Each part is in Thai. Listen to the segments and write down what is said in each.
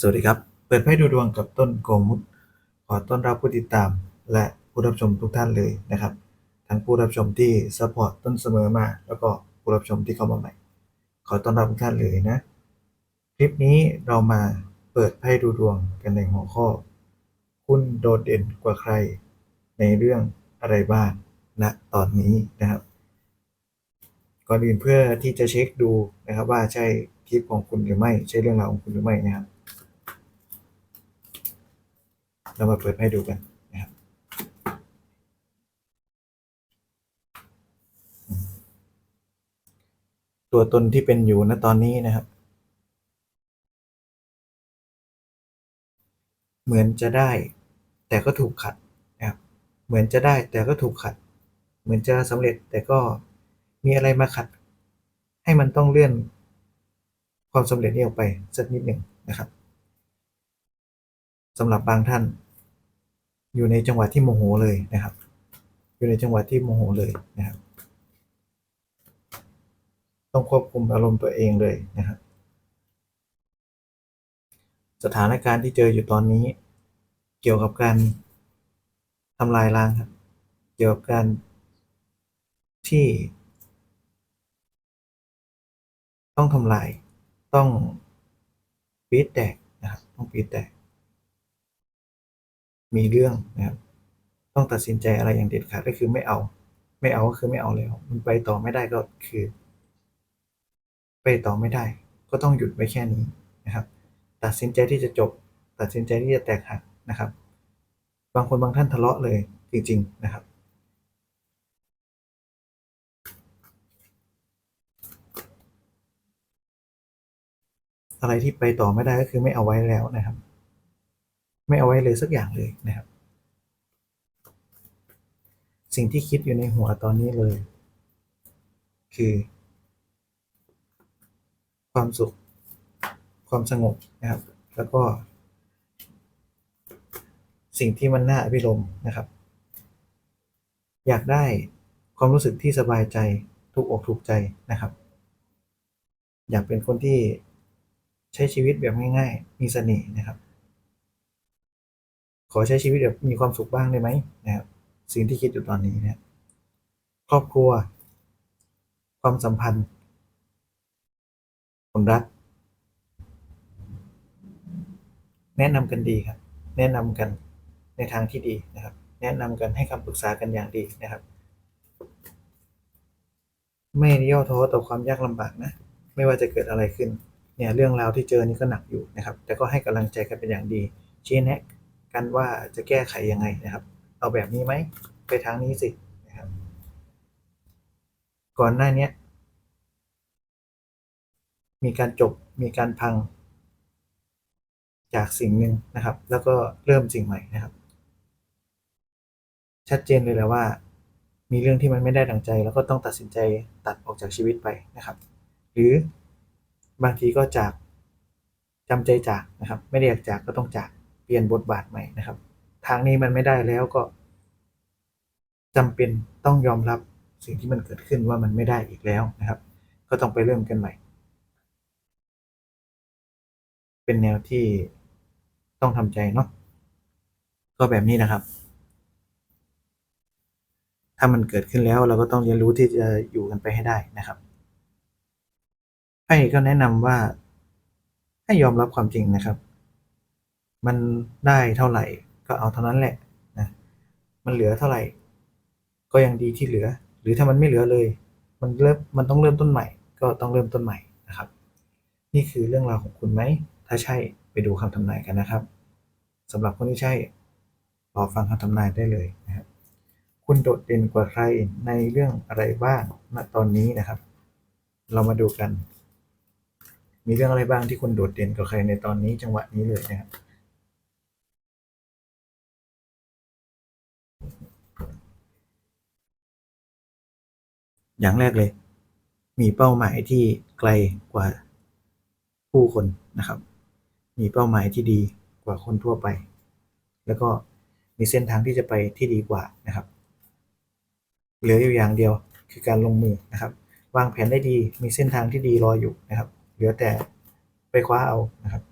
สวัสดีครับ เปิดไพ่ดูดวงกับต้นโกมุตขอต้อนรับผู้ติดตาม และผู้รับชมทุกท่านเลยนะครับ ทั้งผู้รับชมที่ซัพพอร์ตต้นเสมอมา แล้วก็ผู้รับชมที่เข้ามาใหม่ ขอต้อนรับทุกท่านเลยนะ คลิปนี้เรามาเปิดไพ่ดูดวงกันในหัวข้อ คุณโดดเด่นกว่าใคร ในเรื่องอะไรบ้างณตอนนี้นะครับ ก่อนอื่นเพื่อที่จะเช็คดูนะครับว่าใช่คลิปของคุณหรือไม่ ใช่เรื่องราวของคุณหรือไม่นะครับ เรามาเปิดให้ดูกันนะครับตัวตนที่เป็นอยู่ณตอนนี้นะครับ เหมือนจะได้ แต่ก็ถูกขัดนะครับเหมือนจะได้แต่ก็ถูกขัด เหมือนจะสำเร็จแต่ก็มีอะไรมาขัด ให้มันต้องเลื่อนความสำเร็จนี้ออกไปสักนิดหนึ่งนะครับ สำหรับบางท่าน อยู่ในจังหวะที่โมโหเลยนะครับ อยู่ในจังหวะที่โมโหเลยนะครับ ต้องควบคุมอารมณ์ตัวเองเลยนะครับ สถานการณ์ที่เจออยู่ตอนนี้ เกี่ยวกับการทำลายล้างครับ เกี่ยวกับการที่ ต้องทำลาย ต้องปีดแตกนะครับ ต้องปีดแตก มีเรื่องนะครับต้องตัดสินใจอะไรอย่างเด็ดขาดก็คือไม่เอา ไม่เอาก็คือไม่เอาแล้ว มันไปต่อไม่ได้ก็คือ ไปต่อไม่ได้ ก็ต้องหยุดไว้แค่นี้นะครับ ตัดสินใจที่จะจบ ตัดสินใจที่จะแตกหักนะครับ บางคนบางท่านทะเลาะเลยจริง ๆนะครับอะไรที่ไปต่อไม่ได้ก็คือไม่เอาไว้แล้วนะครับ ไม่เอาไว้เลยสักอย่างเลยนะครับ สิ่งที่คิดอยู่ในหัวตอนนี้เลย คือ ความสุข ความสงบนะครับ แล้วก็ สิ่งที่มันน่าอภิรมนะครับ อยากได้ความรู้สึกที่สบายใจถูกอกถูกใจนะครับ อยากเป็นคนที่ใช้ชีวิตแบบง่าย ๆ มีเสน่ห์นะครับ ขอใช้ชีวิตแบบมีความสุขบ้างได้ไหมนะครับสิ่งที่คิดอยู่ตอนนี้นะครับครอบครัว ความสัมพันธ์คนรัก แนะนำกันดีครับ แนะนำกันในทางที่ดีนะครับ แนะนำกันให้คำปรึกษากันอย่างดีนะครับ ไม่ย่อท้อต่อความยากลำบากนะ ไม่ว่าจะเกิดอะไรขึ้นเนี่ยเรื่องราวที่เจอนี่ก็หนักอยู่นะครับ แต่ก็ให้กำลังใจกันเป็นอย่างดีชี้แนะ กันว่าจะแก้ไขยังไงนะครับ เอาแบบนี้ไหมไปทางนี้สินะครับ ก่อนหน้านี้มีการจบมีการพัง จากสิ่งหนึ่งนะครับ แล้วก็เริ่มสิ่งใหม่นะครับ ชัดเจนเลยแหละว่า มีเรื่องที่มันไม่ได้ดังใจ แล้วก็ต้องตัดสินใจตัดออกจากชีวิตไปนะครับ หรือบางทีก็จากจำใจจากนะครับ ไม่ได้อยากจากก็ต้องจาก เปลี่ยนบทบาทใหม่นะครับ ทางนี้มันไม่ได้แล้วก็จำเป็นต้องยอมรับสิ่งที่มันเกิดขึ้นว่ามันไม่ได้อีกแล้วนะครับ ก็ต้องไปเริ่มกันใหม่ เป็นแนวที่ต้องทำใจเนาะก็แบบนี้นะครับ ถ้ามันเกิดขึ้นแล้วเราก็ต้องเรียนรู้ที่จะอยู่กันไปให้ได้นะครับไพ่ก็แนะนำว่าให้ยอมรับความจริงนะครับ มันได้เท่าไหร่ก็เอาเท่านั้นแหละนะมันเหลือเท่าไหร่ ก็ยังดีที่เหลือ หรือถ้ามันไม่เหลือเลย มันเริ่มมันต้องเริ่มต้นใหม่ ก็ต้องเริ่มต้นใหม่นะครับ นี่คือเรื่องราวของคุณไหม ถ้าใช่ไปดูคำทำนายกันนะครับสำหรับคนที่ใช่รอฟังคำทำนายได้เลยนะครับคุณโดดเด่นกว่าใครในเรื่องอะไรบ้างณตอนนี้นะครับ เรามาดูกัน มีเรื่องอะไรบ้างที่คุณโดดเด่นกว่าใครในตอนนี้จังหวะนี้เลยนะครับ อย่างแรกเลย มีเป้าหมายที่ไกลกว่าผู้คนนะครับ มีเป้าหมายที่ดีกว่าคนทั่วไป แล้วก็มีเส้นทางที่จะไปที่ดีกว่านะครับเหลืออยู่อย่างเดียวคือการลงมือนะครับ วางแผนได้ดี มีเส้นทางที่ดีรออยู่นะครับ เหลือแต่ไปคว้าเอานะครับ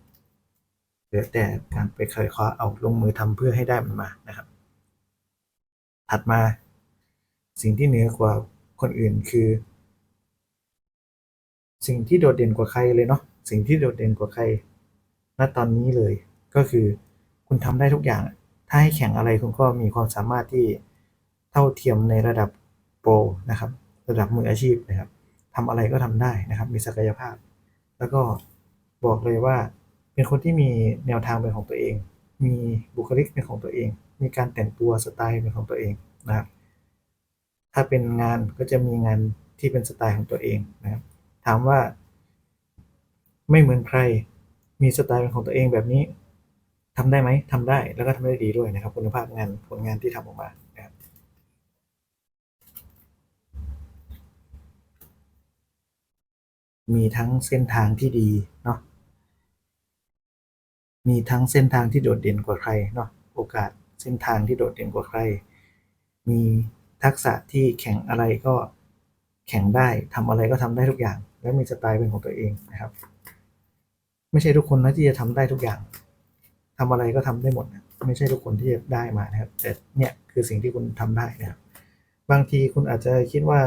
เหลือแต่การไปเคยคว้าเอาลงมือทำเพื่อให้ได้มันมานะครับ ถัดมาสิ่งที่เหนือกว่า คนอื่นคือ สิ่งที่โดดเด่นกว่าใครเลยเนาะสิ่งที่โดดเด่นกว่าใครณตอนนี้เลยก็คือคุณทำได้ทุกอย่าง ถ้าให้แข่งอะไรคุณก็มีความสามารถที่เท่าเทียมในระดับโปรนะครับ ระดับมืออาชีพนะครับทำอะไรก็ทำได้นะครับ มีศักยภาพ แล้วก็บอกเลยว่าเป็นคนที่มีแนวทางเป็นของตัวเอง มีบุคลิกเป็นของตัวเอง มีการแต่งตัวสไตล์เป็นของตัวเองนะครับ ถ้าเป็นงานก็จะมีงานที่เป็นสไตล์ของตัวเองนะครับ ถามว่า ไม่เหมือนใคร มีสไตล์เป็นของตัวเองแบบนี้ทำได้ไหมทำได้แล้วก็ทำได้ดีด้วยนะครับ คุณภาพงานผลงานที่ทำออกมานะครับมีทั้งเส้นทางที่ดีเนาะมีทั้งเส้นทางที่โดดเด่นกว่าใครเนาะโอกาสเส้นทางที่โดดเด่นกว่าใคร มี ทักษะที่แข่งอะไรก็แข่งได้ทำอะไรก็ทำได้ทุกอย่าง และมีสไตล์เป็นของตัวเองนะครับ ไม่ใช่ทุกคนนะที่จะทำได้ทุกอย่างทำอะไรก็ทำได้หมดนะไม่ใช่ทุกคนที่จะได้มานะครับ แต่เนี่ยคือสิ่งที่คุณทำได้นะครับ บางทีคุณอาจจะคิดว่า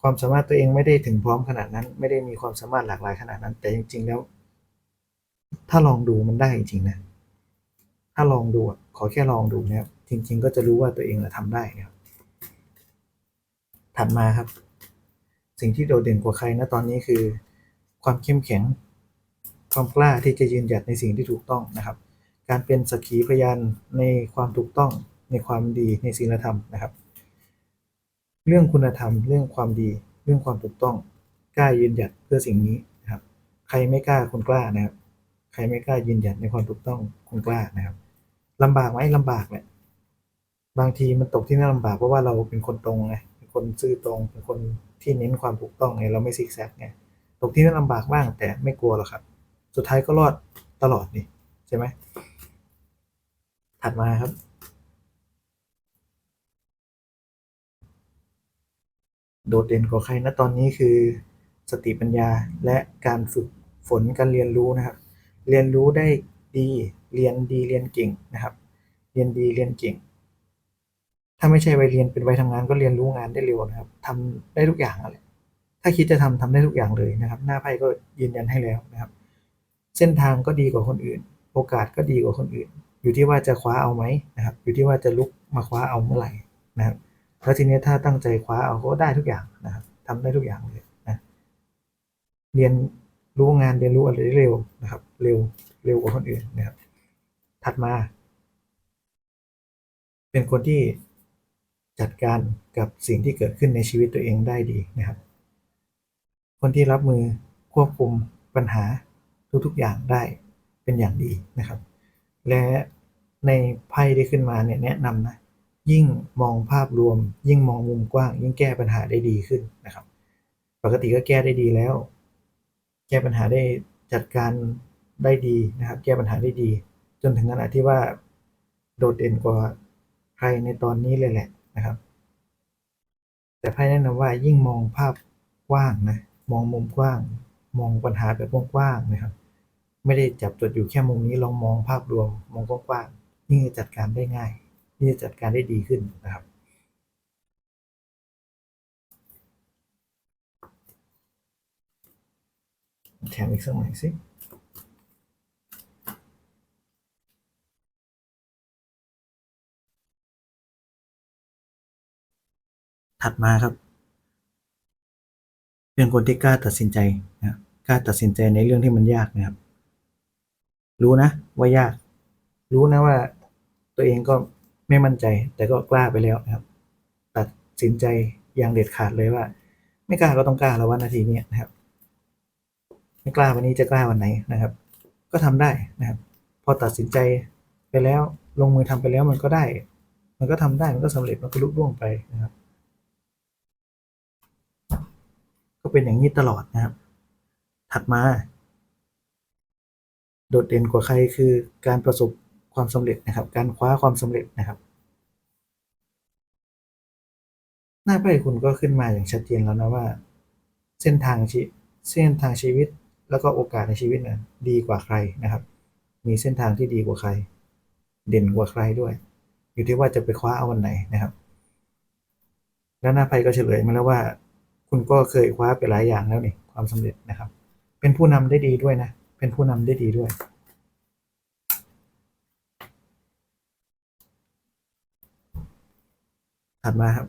ความสามารถตัวเองไม่ได้ถึงพร้อมขนาดนั้น ไม่ได้มีความสามารถหลากหลายขนาดนั้น แต่จริง ๆ แล้ว ถ้าลองดูมันได้จริงๆนะถ้าลองดูอะขอแค่ลองดูนะครับจริง ๆ ก็จะรู้ว่าตัวเองทำได้นะครับ ถัดมาครับ สิ่งที่โดดเด่นกว่าใครนะตอนนี้คือ ความเข้มแข็ง ความกล้าที่จะยืนหยัดในสิ่งที่ถูกต้องนะครับ การเป็นสักขีพยานในความถูกต้องในความดีในศีลธรรมนะครับ เรื่องคุณธรรม เรื่องความดี เรื่องความถูกต้องกล้ายืนหยัดเพื่อสิ่งนี้นะครับ ใครไม่กล้าคุณกล้านะครับ ใครไม่กล้ายืนหยัดในความถูกต้องคุณกล้านะครับลำบากไหมลำบากแหละบางทีมันตกที่นั่นลำบากเพราะว่าเราเป็นคนตรงไง คนซื่อตรงเป็นคนที่เน้นความถูกต้องไงเราไม่ซิกแซกไงตกที่นั่นลำบากบ้างแต่ไม่กลัวหรอกครับ สุดท้ายก็รอดตลอดนี่ใช่ไหมถัดมาครับโดดเด่นกว่าใครนะตอนนี้คือสติปัญญาและการฝึกฝนการเรียนรู้นะครับ เรียนรู้ได้ดีเรียนดีเรียนเก่งนะครับ เรียนดีเรียนเก่ง ถ้าไม่ใช่วัยเรียนเป็นวัยทำงานก็เรียนรู้งานได้เร็วนะครับทำได้ทุกอย่างอะไรถ้าคิดจะทำทำได้ทุกอย่างเลยนะครับ หน้าไพ่ก็ยืนยันให้แล้วนะครับ เส้นทางก็ดีกว่าคนอื่น โอกาสก็ดีกว่าคนอื่น อยู่ที่ว่าจะคว้าเอาไหมนะครับ อยู่ที่ว่าจะลุกมาคว้าเอาเมื่อไหร่นะครับแล้วทีนี้ถ้าตั้งใจคว้าเอาก็ได้ทุกอย่างนะครับทำได้ทุกอย่างเลยนะเรียนรู้งานเรียนรู้อะไรได้เร็วนะครับ เร็วเร็วกว่าคนอื่นนะครับ ถัดมา เป็นคนที่ จัดการกับสิ่งที่เกิดขึ้นในชีวิตตัวเองได้ดีนะครับ คนที่รับมือควบคุมปัญหาทุกๆอย่างได้เป็นอย่างดีนะครับ และในไพ่ที่ขึ้นมาเนี่ยแนะนำนะยิ่งมองภาพรวม ยิ่งมองมุมกว้าง ยิ่งแก้ปัญหาได้ดีขึ้นนะครับ ปกติก็แก้ได้ดีแล้ว แก้ปัญหาได้จัดการได้ดีนะครับ แก้ปัญหาได้ดี จนถึงขนาดที่ว่า โดดเด่นกว่าใครในตอนนี้เลยแหละ นะครับ แต่ไพ่แนะนำว่ายิ่งมองภาพกว้างนะมองมุมกว้าง มองปัญหาแบบกว้างๆนะครับ ไม่ได้จับจดอยู่แค่มุมนี้ลองมองภาพรวมมองกว้างๆยิ่งจะจัดการได้ง่ายยิ่งจะจัดการได้ดีขึ้นนะครับแถมอีกสักหน่อยสิ ถัดมาครับ เป็นคนที่กล้าตัดสินใจนะครับกล้าตัดสินใจในเรื่องที่มันยากนะครับ รู้นะว่ายาก รู้นะว่าตัวเองก็ไม่มั่นใจ แต่ก็กล้าไปแล้วนะครับ ตัดสินใจอย่างเด็ดขาดเลยว่า ไม่กล้าก็ต้องกล้าแล้ววันนาทีนี้นะครับ ไม่กล้าวันนี้จะกล้าวันไหนนะครับ ก็ทำได้นะครับ พอตัดสินใจไปแล้วลงมือทำไปแล้วมันก็ได้ มันก็ทำได้มันก็สำเร็จมันก็ลุล่วงไปนะครับ ก็ เป็นอย่างนี้ตลอดนะครับ ถัดมา โดดเด่นกว่าใครคือการประสบความสำเร็จนะครับ การคว้าความสำเร็จนะครับ หน้าไพ่คุณก็ขึ้นมาอย่างชัดเจนแล้วนะว่า เส้นทางชีเส้นทางชีวิตแล้วก็โอกาสในชีวิตนะดีกว่าใครนะครับ มีเส้นทางที่ดีกว่าใคร เด่นกว่าใครด้วย อยู่ที่ว่าจะไปคว้าเอาวันไหนนะครับ แล้วหน้าไพ่ก็เฉลยมาแล้วว่า คุณก็เคยคว้าไปหลายอย่างแล้วนี่ความสำเร็จนะครับ เป็นผู้นำได้ดีด้วยนะ เป็นผู้นำได้ดีด้วย ถัดมาครับ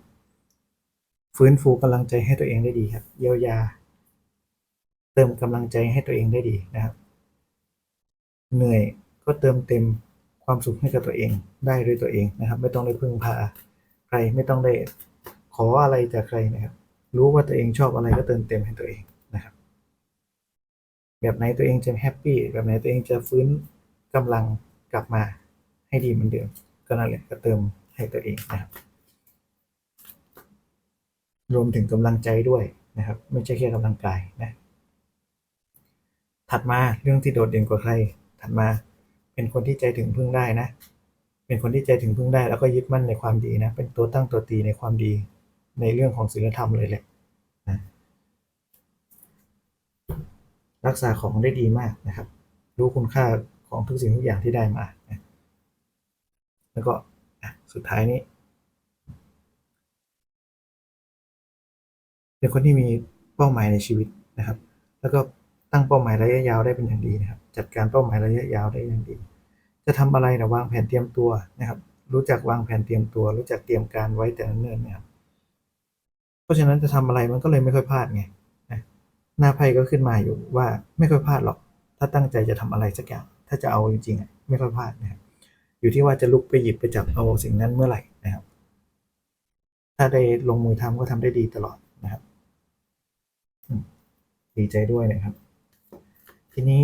ฟื้นฟูกำลังใจให้ตัวเองได้ดีครับ เยียวยา เติมกำลังใจให้ตัวเองได้ดีนะครับ เหนื่อยก็เติมเต็มความสุขให้กับตัวเองได้ด้วยตัวเองนะครับ ไม่ต้องได้พึ่งพาใครไม่ต้องได้ขออะไรจากใครนะครับ รู้ว่าตัวเองชอบอะไรก็เติมเต็มให้ตัวเองนะครับ แบบไหนตัวเองจะแฮปปี้แบบไหนตัวเองจะฟื้นกำลังกลับมาให้ดีเหมือนเดิม ก็นั่นแหละก็เติมให้ตัวเองนะครับ รวมถึงกำลังใจด้วยนะครับ ไม่ใช่แค่กำลังกายนะถัดมาเรื่องที่โดดเด่นกว่าใคร ถัดมาเป็นคนที่ใจถึงพึ่งได้นะ เป็นคนที่ใจถึงพึ่งได้ แล้วก็ยึดมั่นในความดีนะ เป็นตัวตั้งตัวตีในความดี ในเรื่องของศีลธรรมเลยแหละนะรักษาของได้ดีมากนะครับ รู้คุณค่าของทุกสิ่งทุกอย่างที่ได้มานะแล้วก็สุดท้ายนี้เป็นคนที่มีเป้าหมายในชีวิตนะครับ แล้วก็ตั้งเป้าหมายระยะยาวได้เป็นอย่างดีนะครับ จัดการเป้าหมายระยะยาวได้อย่างดี จะทำอะไรนะวางแผนเตรียมตัวนะครับ รู้จักวางแผนเตรียมตัว รู้จักเตรียมการไว้แต่เนิ่นๆนะครับ เพราะฉะนั้นจะทำอะไรมันก็เลยไม่ค่อยพลาดไงนะหน้าไพ่ก็ขึ้นมาอยู่ว่าไม่ค่อยพลาดหรอก ถ้าตั้งใจจะทำอะไรสักอย่าง ถ้าจะเอาจริงๆไม่ค่อยพลาดนะครับอยู่ที่ว่าจะลุกไปหยิบไปจับเอาสิ่งนั้นเมื่อไหร่นะครับ ถ้าได้ลงมือทำก็ทำได้ดีตลอดนะครับดีใจด้วยนะครับ ทีนี้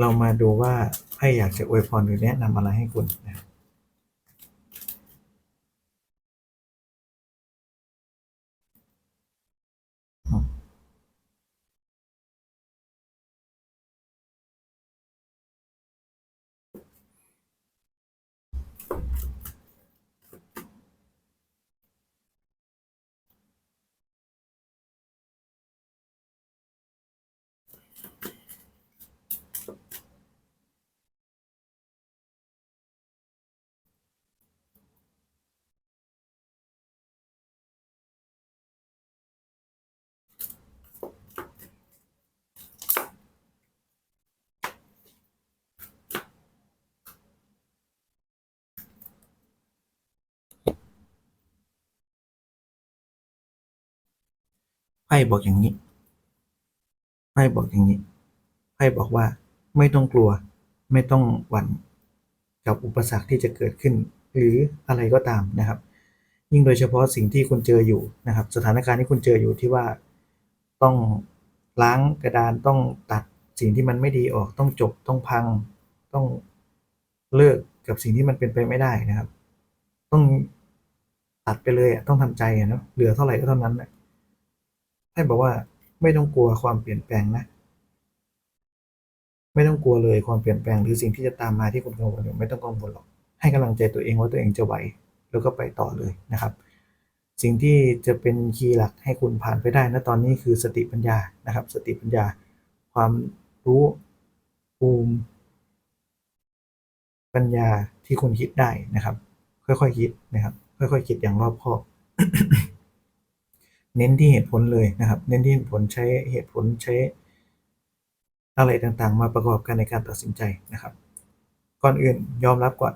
เรามาดูว่าไพ่อยากจะอวยพรหรือแนะนำอะไรให้คุณนะครับ พ่บอกอย่างนี้ไพ่บอกอย่างนี้ไพ่บอกว่าไม่ต้องกลัว ไม่ต้องหวั่นกับอุปสรรคที่จะเกิดขึ้น หรืออะไรก็ตามนะครับ ยิ่งโดยเฉพาะสิ่งที่คุณเจออยู่นะครับ สถานการณ์ที่คุณเจออยู่ที่ว่าต้องล้างกระดานต้องตัดสิ่งที่มันไม่ดีออกต้องจบต้องพัง ต้องเลิกกับสิ่งที่มันเป็นไปไม่ได้นะครับ ต้องตัดไปเลยต้องทำใจนะเหลือเท่าไหร่ก็เท่านั้นนะ ให้บอกว่า ไม่ต้องกลัวความเปลี่ยนแปลงนะ ไม่ต้องกลัวเลยความเปลี่ยนแปลงหรือสิ่งที่จะตามมาที่คุณกังวลอยู่ไม่ต้องกังวลหรอก ให้กำลังใจตัวเองว่าตัวเองจะไหวแล้วก็ไปต่อเลยนะครับ สิ่งที่จะเป็นคีย์หลักให้คุณผ่านไปได้นะตอนนี้คือสติปัญญานะครับ สติปัญญา ความรู้ภูมิปัญญาที่คุณคิดได้นะครับ ค่อยๆคิดนะครับ ค่อยๆคิดอย่างรอบคอบ เน้นที่เหตุผลเลยนะครับ เน้นที่เหตุผลใช้เหตุผลใช้อะไรต่างๆ มาประกอบกันในการตัดสินใจนะครับ ก่อนอื่นยอมรับก่อน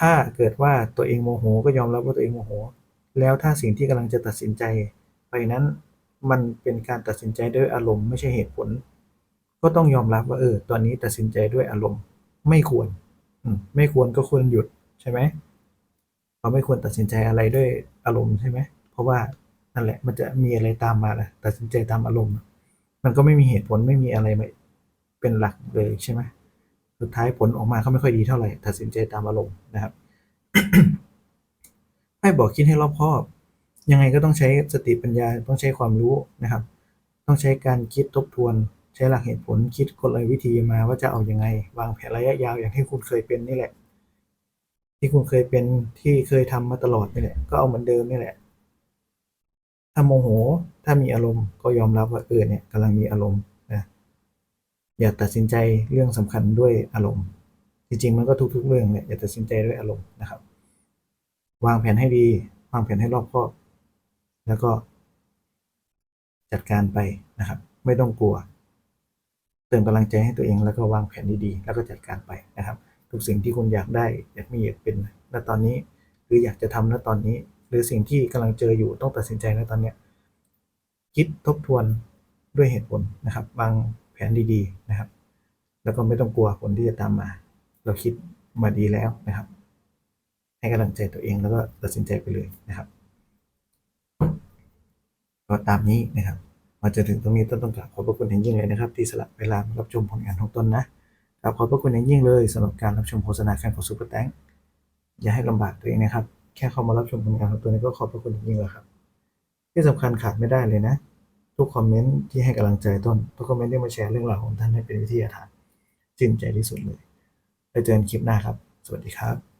ถ้าเกิดว่าตัวเองโมโห ก็ยอมรับว่าตัวเองโมโห แล้วถ้าสิ่งที่กำลังจะตัดสินใจ ไปนั้นมันเป็นการตัดสินใจด้วยอารมณ์ไม่ใช่เหตุผล ก็ต้องยอมรับว่าเออตอนนี้ตัดสินใจด้วยอารมณ์ ไม่ควรอไม่ควรก็ควรหยุดใช่ไหมเราไม่ควรตัดสินใจอะไรด้วยอารมณ์ใช่ไหมเพราะว่า นั่นแหละ มันจะมีอะไรตามมาแหละตัดสินใจตามอารมณ์ มันก็ไม่มีเหตุผลไม่มีอะไรเป็นหลักเลยใช่ไหมสุดท้ายผลออกมาก็ไม่ค่อยดีเท่าไหร่ ตัดสินใจตามอารมณ์นะครับให้บอกคิดให้รอบคอบ ยังไงก็ต้องใช้สติปัญญาต้องใช้ความรู้นะครับ ต้องใช้การคิดทบทวน ใช้หลักเหตุผลคิดกลวิธีมาว่าจะเอาอยัางไง วางแผนระยะยาวอย่างที่คุณเคยเป็นนี่แหละ ที่คุณเคยเป็นที่เคยทำมาตลอดนี่แหละ ก็เอาเหมือนเดิมนี่แหละ ถ้าโมโห ถ้ามีอารมณ์ก็ยอมรับว่าเออเนี่ยกำลังมีอารมณ์นะอย่าตัดสินใจเรื่องสำคัญด้วยอารมณ์ จริงๆมันก็ทุกๆเรื่องเนี่ยอย่าตัดสินใจด้วยอารมณ์นะครับ วางแผนให้ดี วางแผนให้รอบคอบแล้วก็ จัดการไปนะครับ ไม่ต้องกลัว เติมกำลังใจให้ตัวเองแล้วก็วางแผนดีๆแล้วก็จัดการไปนะครับ ทุกสิ่งที่คุณอยากได้ อยากมีอยากเป็นณตอนนี้ หรืออยากจะทำณตอนนี้ รือสิ่งที่กำลังเจออยู่ต้องตัดสินใจณตอนเนี้ยคิดทบทวนด้วยเหตุผลนะครับวางแผนดีๆนะครับ แล้วก็ไม่ต้องกลัวผลที่จะตามมา เราคิดมาดีแล้วนะครับ ให้กำลังใจตัวเองแล้วก็ตัดสินใจไปเลยนะครับก็ตามนี้นะครับ มาจนถึงตรงนี้ต้นต้องกราบขอบพระคุณอย่างยิ่งเลยนะครับ ที่สละเวลามารับชมผลงานของต้นนะครับขอบพระคุณอย่างยิ่งเลยสำหรับการรับชมโฆษณาแข่งของซูเปอร์แตงอย่าให้ลำบากตัวเองนะครับ แค่เข้ามารับชมผลงานของตัวนี้ก็ขอบพระคุณจริงๆแล้วครับ ที่สำคัญขาดไม่ได้เลยนะ ทุกคอมเมนต์ที่ให้กำลังใจต้น ทุกคอมเมนต์ที่มาแชร์เรื่องราวของท่านให้เป็นวิทยาทานชื่นใจที่สุดเลยไปเจอกันคลิปหน้าครับ สวัสดีครับ